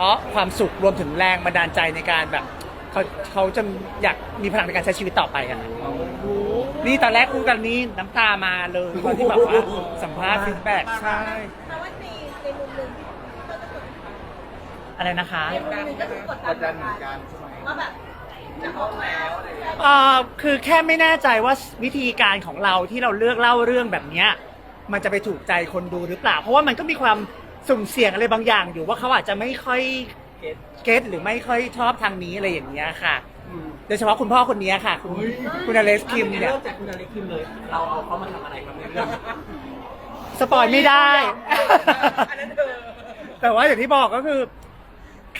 เพราะความสุขรวมถึงแรงบันดาลใจในการแบบเขาเขาจะอยากมีพลังในการใช้ชีวิตต่อไปอะนี่ตอนแรกคู่กันนี้น้ำตามาเลยตอนที่แบบว่าสัมภาษณ์ฟีดแบ็กใช่แต่ว่าในในมุมหนึ่งก็จะกดอะไรนะคะในมุมหนึ่งก็คือกดดันเหมือนกันว่าแบบจะออกแล้วอะไรอย่างเงี้ยเอ่อคือแค่ไม่แน่ใจว่าวิธีการของเราที่เราเลือกเล่าเรื่องแบบเนี้ยมันจะไปถูกใจคนดูหรือเปล่า เพราะว่ามันก็มีความ สุ่มเสี่ยงอะไรบางอย่างอยู่ว่าเขาอาจจะไม่ค่อยเก็ตหรือไม่ค่อยชอบทางนี้อะไรอย่างเงี้ยค่ะ โดยเฉพาะคุณพ่อคนนี้ค่ะ คุณคุณอเลสคิมเนี่ยเริ่มจากคุณอเล็กคิมเลย เราเอาเขามาทำอะไรครับในเรื่องสปอยไม่ได้ อันนั้นเธอแต่ว่าอย่างที่บอกก็คือ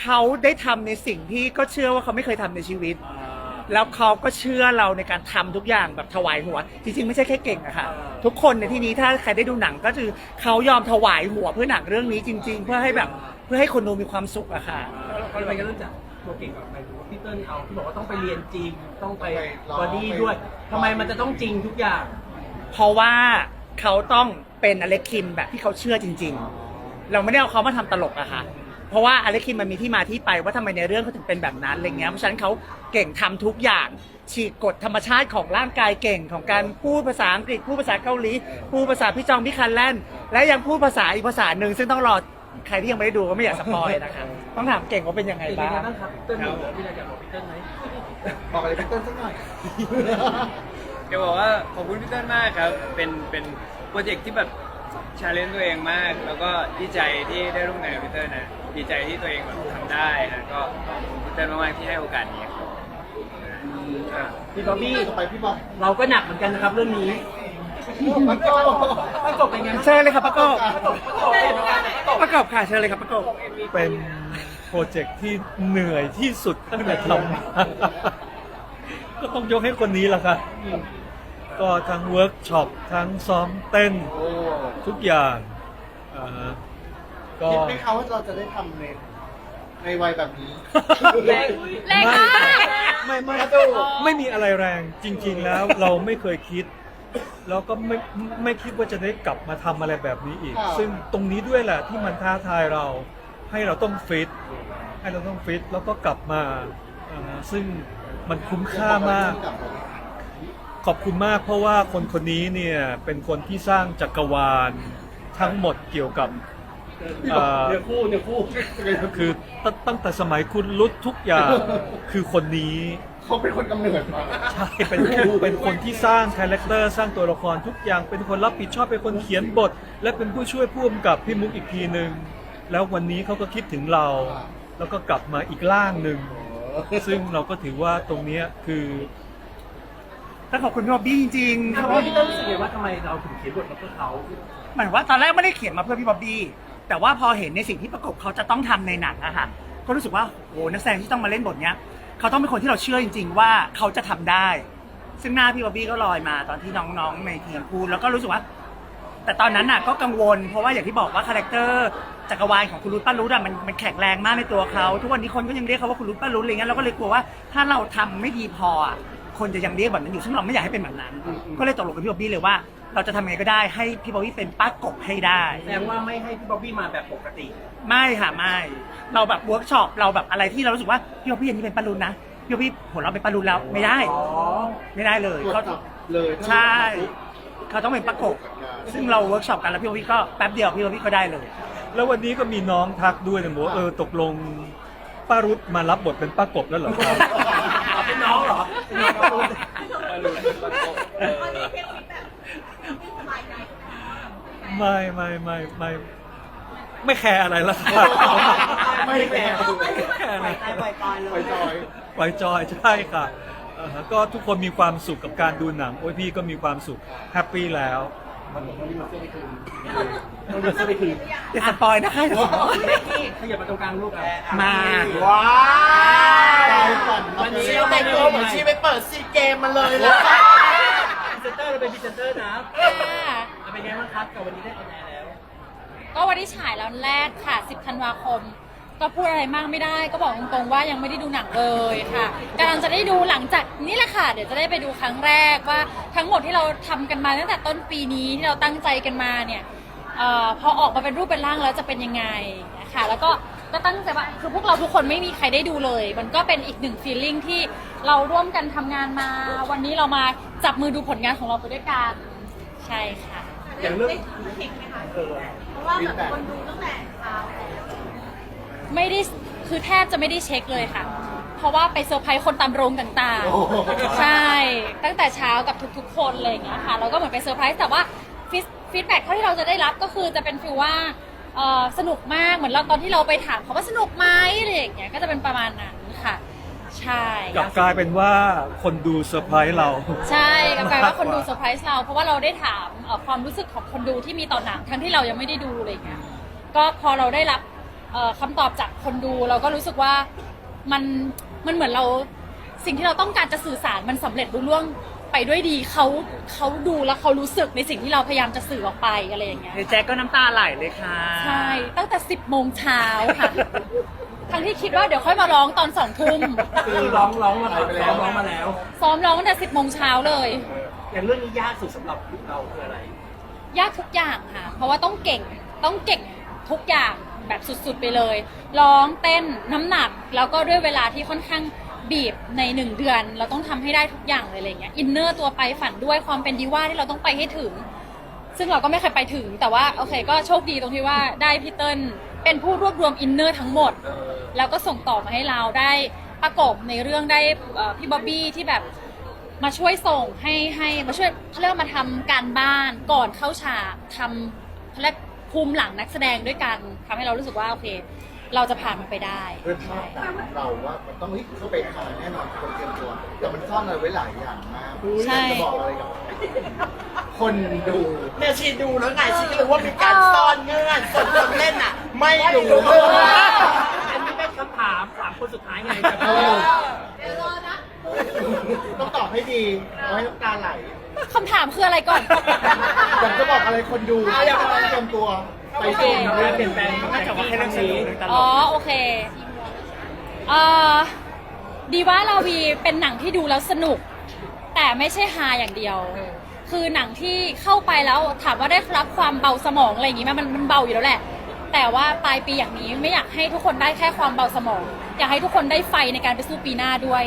เขาได้ทำในสิ่งที่ก็เชื่อว่าเขาไม่เคยทำในชีวิต แล้วเขาก็เชื่อเราในการทำทุกอย่างแบบถวายหัว จริงๆ ไม่ใช่แค่เก่งอะค่ะ ทุกคนในที่นี้ถ้าใครได้ดูหนังก็คือเขายอมถวายหัวเพื่อหนังเรื่องนี้จริง ๆ เพื่อให้แบบเพื่อให้คนดูมีความสุขอะค่ะ ก็เลยก็เริ่มจากตัวเก่งก่อนไปดูว่าพี่เติ้ลเอาที่บอกว่าต้องไปเรียนจริงต้องไปบอดี้ด้วยทำไมมันจะต้องจริงทุกอย่าง เพราะว่าเขาต้องเป็นอเล็กคิมแบบที่เขาเชื่อจริง ๆ เราไม่ได้เอาเขามาทำตลกอะค่ะ เพราะว่าอเล็กคิมมันมีที่มาที่ไปว่าทำไมในเรื่องเขาถึงเป็นแบบนั้นอะไรเงี้ยเพราะฉะนั้นเขาเก่งทำทุกอย่าง ฉีกกฎธรรมชาติของร่างกายเก่งของการพูดภาษาอังกฤษพูดภาษาเกาหลีพูดภาษาพี่จองพี่คันแลนด์และยังพูดภาษาอีกภาษาหนึ่งซึ่งต้องรอใครที่ยังไม่ได้ดูก็ไม่อยากสปอยนะคะต้องถามเก่งว่าเป็นยังไงเป็นบ้าไงง บ้างครับพี่เติ้ลมีอะไรอยากบอกพี่เติ้ลไหมบอกอะไรพี่เติ้ลสักหน่อยเดี๋ยวบอกว่าขอบคุณพี่เติ้ลมากครับ เป็นเป็นโปรเจกต์ที่แบบชาเลนจ์ตัวเองมาก แล้วก็ดีใจที่ได้ร่วมงานกับพี่เติ้ลนะ ดีใจที่ตัวเองแบบทำได้นะก็ขอบคุณพี่เติ้ลมากๆที่ให้โอกาสนี้ครับอะพี่บ๊อบบี้ต่อไปพี่บอกเราก็หนักเหมือนกันนะครับเรื่องนี้มันก็ประกบเป็นไงบ้างเชิญเลยครับประกบประกบเป็นยังไงประกบประกบค่ะเชิญเลยครับประกบเป็นโปรเจกต์ที่เหนื่อยที่สุดตั้งแต่ทำมาก็ต้องยกให้คนนี้แหละครับก็ทั้งเวิร์กช็อปทั้งซ้อมเต้นโอ้ทุกอย่างอ่าฮะ ก็คิดไหมคะว่าเราจะได้ทำในในวัยแบบนี้ แรงแรงมากไม่ไม่ไม่มีอะไรแรงจริง ๆ แล้วเราไม่เคยคิด แล้วก็ไม่ไม่คิดว่าจะได้กลับมาทำอะไรแบบนี้อีกครับซึ่งตรงนี้ด้วยแหละที่มันท้าทายเรา ให้เราต้องฟิตให้เราต้องฟิตแล้วก็กลับมาอ่าซึ่งมันคุ้มค่ามาก ขอบคุณมากเพราะว่าคนคนนี้เนี่ยเป็นคนที่สร้างจักรวาลทั้งหมดเกี่ยวกับ เอ่อ เนื้อคู่เนื้อคู่คือตั้งตั้งแต่สมัยคุณรุดทุกอย่างคือคนนี้ เขาเป็นคนกำเนิดมาใช่เป็นเป็นคนที่สร้างคาแรคเตอร์สร้างตัวละครทุกอย่างเป็นคนรับผิดชอบเป็นคนเขียนบท และเป็นผู้ช่วยผู้กำกับพี่มุกอีกทีหนึ่งแล้ววันนี้เขาก็คิดถึงเรา แล้วก็กลับมาอีกร่างหนึ่งซึ่งเราก็ถือว่าตรงเนี้ยคือต้องขอบคุณพี่บอบบี้จริงๆเพถามราะว่าว่าพี่เติ้ลรู้สึกไงว่าทำไมเราถึงเขียนบทมาเพื่อเขา หมายถึงว่าตอนแรกไม่ได้เขียนมาเพื่อพี่บอบบี้ แต่ว่าพอเห็นในสิ่งที่ประกบเขาจะต้องทำในหนังอะค่ะก็รู้สึกว่าโอ้นักแสดงที่ต้องมาเล่นบทเนี้ยเขาต้องเป็นคนที่เราเชื่อจริง ๆ ว่าเขาจะทำได้ ซึ่งหน้าพี่บ๊อบบี้ก็ลอยมาตอนที่น้องๆในทีมพูดแล้วก็รู้สึกว่า แต่ตอนนั้นน่ะก็กังวลเพราะว่าอย่างที่บอกว่าคาแรคเตอร์จักรวาลของคุณรุตป้ารุตอะมันมันแข็งแรงมากในตัวเขาทุกวันนี้คนก็ยังเรียกเขาว่าคุณรุตป้ารุตอะไรเงี้ยเราก็เลยกลัวว่าถ้าเราทำไม่ดีพออะคนจะยังเรียกแบบนั้นอยู่ซึ่งเราไม่อยากให้เป็นแบบนั้น ก็เลยตกลงกับพี่บอบบี้เลยว่า เราจะทำยังไงก็ได้ให้พี่บอบบี้เป็นป้ากบให้ได้ แสดงว่าไม่ให้พี่บ๊อบบี้มาแบบปกติ ไม่ค่ะไม่ เราแบบเวิร์กช็อปเราแบบอะไรที่เรารู้สึกว่าพี่บอบบี้อันนี้เป็นป้ารุนนะพี่บอบบี้ผลเราเป็นป้ารุนแล้วไม่ได้ อ๋อไม่ได้เลยตรวจเขาจับเลยใช่เขาต้องเป็นป้ากบ ซึ่งเราเวิร์กช็อปกันแล้วพี่บอบบี้ก็แป๊บเดียวพี่บอบบี้ก็ได้เลย แล้ววันนี้ก็มีน้องทักด้วยนะบอกว่าเออตกลงป้ารุธมารับบทเป็นป้ากบแล้วเหรอครับเอาเป็นน้องเหรอเป็นน้องเขารู้ตอนนี้เพียงฟีดแบบไม่สบายใจ ไม่ไม่ไม่ไม่ไม่แคร์อะไรแล้วครับ ไม่แคร์ ไม่แคร์อะไรไปไปเลไปยจอยไว้จอยใช่ค่ะอ่าฮะก็ทุกคนมีความสุขกับการดูหนัง โอ้ยพี่ก็มีความสุขแฮปปี้แล้วต้องเดินเข้าไปคืนอย่าสปอยนะคะอย่าสปอยเล็กกี้ขยับมาตรงกลางลูกอะมาว้าวใจสั่นวันนี้ชีเราแต่งตัวเหมือนชีไปเปิดซีเกมมาเลยแล้วพรีเซนเตอร์เราเป็นพรีเซนเตอร์นะค่ะ เป็นไงบ้างครับกับวันนี้ได้ออนแอร์แล้ว ก็วันที่ฉายแล้วแรกค่ะ 10 ธันวาคม ก็พูดอะไรมากไม่ได้ ก็บอกตรงๆว่ายังไม่ได้ดูหนังเลยค่ะกำลังจะได้ดูหลังจากนี่แหละค่ะ เดี๋ยวจะได้ไปดูครั้งแรกว่าทั้งหมดที่เราทำกันมาตั้งแต่ต้นปีนี้ที่เราตั้งใจกันมาเนี่ยเออพอออกมาเป็นรูปเป็นร่างแล้วจะเป็นยังไงนะคะแล้วก็ก็ตั้งใจว่าคือพวกเราทุกคนไม่มีใครได้ดูเลย มันก็เป็นอีกหนึ่งฟีลลิ่งที่เราร่วมกันทำงานมา วันนี้เรามาจับมือดูผลงานของเราไปด้วยกันใช่ค่ะ อย่างเรื่องเพราะว่าแบบคนดูตั้งแต่เช้าแล้วไม่ได้คือแทบจะไม่ได้เช็คเลยค่ะ เพราะว่าไปเซอร์ไพรส์คนตามโรงต่างโอ้โหๆใช่ ตั้งแต่เช้ากับทุกๆ คนอะไรอย่างเงี้ยค่ะเราก็เหมือนไปเซอร์ไพรส์แต่ว่าฟีดแบ็กเท่าที่เราจะได้รับก็คือจะเป็นฟีลว่าเอ่อสนุกมากเหมือนเราตอนที่เราไปถามเขาว่าสนุกไหมอะไรอย่างเงี้ยก็จะเป็นประมาณนั้นค่ะ ใช่กลับกลายเป็นว่าคนดูเซอร์ไพรส์เรา ใช่กลับกลายว่าคนดูเซอร์ไพรส์เรา เพราะว่าเราได้ถามเอ่อความรู้สึกของคนดูที่มีต่อหนังทั้งที่เรายังไม่ได้ดูอะไรอย่างเงี้ยก็พอเราได้รับเอ่อคำตอบจากคนดูเราก็รู้สึกว่ามันมันเหมือนเราสิ่งที่เราต้องการจะสื่อสารมันสำเร็จรุ่ล่วง ไปด้วยดีเขาเขาดูแล้วเขารู้สึกในสิ่งที่เราพยายามจะสื่อออกไปอะไรอย่างเงี้ย เดี๋ยวแจ็คก็น้ำตาไหลเลยค่ะใช่ ตั้งแต่ 10 โมงเช้าค่ะ ทั้งที่คิดว่าเดี๋ยวค่อยมาร้องตอนสองทุ่ม คือร้องร้องมาแล้วร้องร้องมาแล้ว ซ้อมร้องตั้งแต่ 10 โมงเช้าเลย อย่างเรื่องนี้ยากสุดสำหรับเราคืออะไร ยากทุกอย่างค่ะ เพราะว่าต้องเก่ง ต้องเก่งทุกอย่างแบบสุดๆไปเลย ร้องเต้นน้ำหนัก แล้วก็ด้วยเวลาที่ค่อนข้าง บีบในหนึ่งเดือน เราต้องทำให้ได้ทุกอย่างเลยอะไรเงี้ยอินเนอร์ตัวไปฝันด้วยความเป็นดีว่าที่เราต้องไปให้ถึง ซึ่งเราก็ไม่เคยไปถึง แต่ว่าโอเคก็โชคดีตรงที่ว่าได้พี่เติ้ลเป็นผู้รวบรวมอินเนอร์ทั้งหมด แล้วก็ส่งต่อมาให้เราได้ประกบในเรื่องได้พี่บ๊อบบี้ที่แบบมาช่วยส่งให้ให้มาช่วยเขาเรียกว่ามาทำการบ้านก่อนเข้าฉากทำเขาเรียกภูมิหลังนักแสดงด้วยกันทำให้เรารู้สึกว่าโอเค เราจะผ่านมันไปได้ด้วยภาพหนังของเราว่ามันต้องเฮ้ยเข้าไปทานแน่นอนคนเตรียมตัว แต่มันซ่อนอะไรไว้หลายอย่างมากใช่จะบอกอะไรกับคนดู เนี่ยชีดูแล้วไงชีก็รู้ว่ามีการซ่อนเงื่อนส่วนคนเล่นอะ ไม่รู้อันนี้เป็นคำถามสามคนสุดท้ายไงจะเอพูอดต้องตอบให้ดีเอาให้น้ำตาไหลคำถามคืออะไรก่อน อยากจะบอกอะไรคนดูที่กำลังเตรียมตัว ไปโอเคชมเรื่องเปลี่ยนแปลงน่าจะว่าให้เรื่องสนุกเรื่องตลอ๋อ กโอเคเอ่อดีว่าลาวีเป็นหนังที่ดูแล้วสนุก แต่ไม่ใช่ฮาอย่างเดียว คือหนังที่เข้าไปแล้วถามว่าได้รับความเบาสมองอะไรอย่างงี้ไหมมันมันเบาอยู่แล้วแหละ แต่ว่าปลายปีอย่างนี้ไม่อยากให้ทุกคนได้แค่ความเบาสมอง อยากให้ทุกคนได้ไฟในการไปสู้ปีหน้าด้วย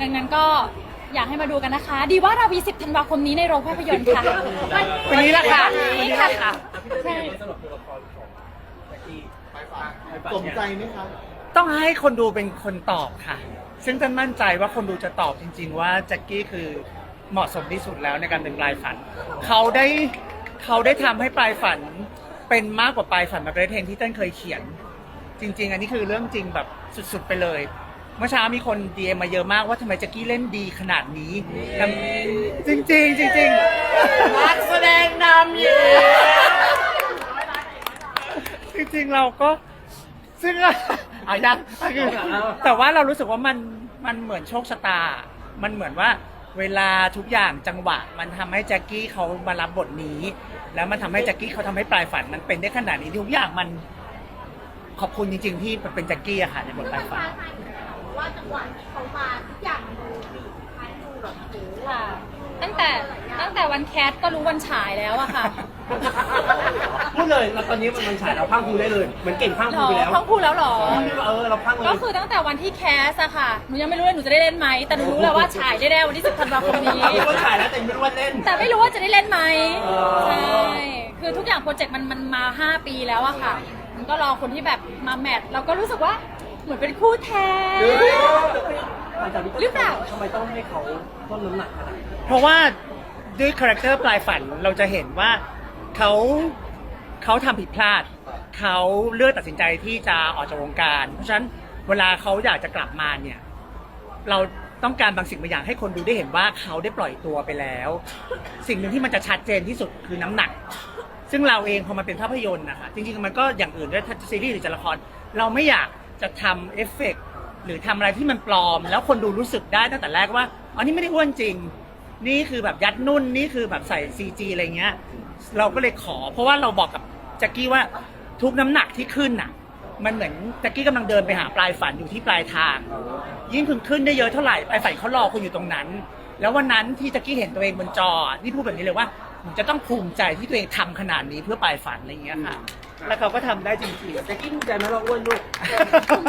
ดังนั้นก็ อยากให้มาดูกันนะคะ ดีว่าราวี10ธันวาคมนี้ในโรงภาพยนตร์ค่ะวันนี้แหละค่ะวัวันนนี้นี้ค่ะแหละค่ะใช่สำหรับตัวละครของแจ็คกี้ไปฟังสมใจไหมครับต้องให้คนดูเป็นคนตอบค่ะ ซึ่งท่านมั่นใจว่าคนดูจะตอบจริง ๆ ว่าแจ็คกี้คือเหมาะสมที่สุดแล้วในการเป็นปลายฝัน เขาได้เขาได้ทำให้ปลายฝันเป็นมากกว่าปลายฝันมาเกรทเทนที่เต้นเคยเขียน จริง ๆ อันนี้คือเรื่องจริงแบบสุด ๆ ไปเลย เมื่อเช้ามีคนดีเอมาเยอะมากว่าทำไมแจ็คกี้เล่นดีขนาดนี้ทำจริงๆจริงๆนักแสดงนำอยู่จริงๆเราก็ซึ่งอายังคือแต่ว่าเรารู้สึกว่ามันมันเหมือนโชคชะตา มันเหมือนว่าเวลาทุกอย่างจังหวะ มันทำให้แจ็คกี้เขามารับบทนี้ แล้วมันทำให้แจ็คกี้เขาทำให้ปลายฝันมันเป็นได้ขนาดนี้ทุกอย่างมัน ขอบคุณจริงๆที่เป็นแจ็คกี้อะค่ะในบทปลายฝัน ว่าจังหวะที่เขามาทุกอย่างมันดูดีท้ายดูแบบโอ้โหค่ะ ตั้งแต่ตั้งแต่วันแคสก็รู้วันฉายแล้วอะค่ะพูดเลยเราตอนนี้มันมันฉายเราพังคูได้เลยเหมือนเก่งพังหรคูอไปแล้วพังพูดแล้วหรอ เออเราพังเลยก็คือตั้งแต่วันที่แคสอะค่ะ หนูยังไม่รู้เลยหนูจะได้เล่นไหม แต่หนูรู้แล้วว่าฉายได้แน่วันที่ 10ธันวาคมนี้รู้ว่าฉายแล้วแต่ไม่รู้ว่าเล่น แต่ไม่รู้ว่าจะได้เล่นไหมอ๋อ ใช่ คือทุกอย่างโปรเจกต์มันมันมา 5 ปีแล้วอะค่ะ มันก็รอคนที่แบบมาแมทเราก็รู้สึกว่า เหมือนเป็นคู่แท้หรือเปล่า ทำไมต้องให้เขาต้นน้ำหนักขนาดนั้นเพราะว่าด้วยคาแรคเตอร์ปลายฝันเราจะเห็นว่าเขาเขาทำผิดพลาด เขาเลือกตัดสินใจที่จะออกจากวงการ เพราะฉะนั้นเวลาเขาอยากจะกลับมาเนี่ย เราต้องการบางสิ่งบางอย่างให้คนดูได้เห็นว่าเขาได้ปล่อยตัวไปแล้ว สิ่งหนึ่งที่มันจะชัดเจนที่สุดคือน้ำหนัก ซึ่งเราเองพอมันเป็นภาพยนตร์นะคะจริงๆมันก็อย่างอื่นด้วยถ้าซีรีส์หรือจะละคร เราไม่อยาก จะทำเอฟเฟกต์หรือทำอะไรที่มันปลอม แล้วคนดูรู้สึกได้ตั้งแต่แรกว่าอ๋อนี่ไม่ได้อ้วนจริง นี่คือแบบยัดนุ่นนี่คือแบบใส่ซีจีอะไรเงี้ย เราก็เลยขอ เพราะว่าเราบอกกับแจ็คกี้ว่าทุกน้ำหนักที่ขึ้นน่ะ มันเหมือนแจ็คกี้กำลังเดินไปหาปลายฝันอยู่ที่ปลายทาง ยิ่งคุณขึ้นได้เยอะเท่าไหร่ปลายฝันเขารอคุณอยู่ตรงนั้น แล้ววันนั้นที่แจ็คกี้เห็นตัวเองบนจอ นี่พูดแบบนี้เลยว่าผมจะต้องภูมิใจที่ตัวเองทำขนาดนี้เพื่อปลายฝันอะไรเงี้ยค่ะ แล้วเขาก็ทำได้จริงแต่กี้ภูมิใจไหมเราอ้วนลูกๆ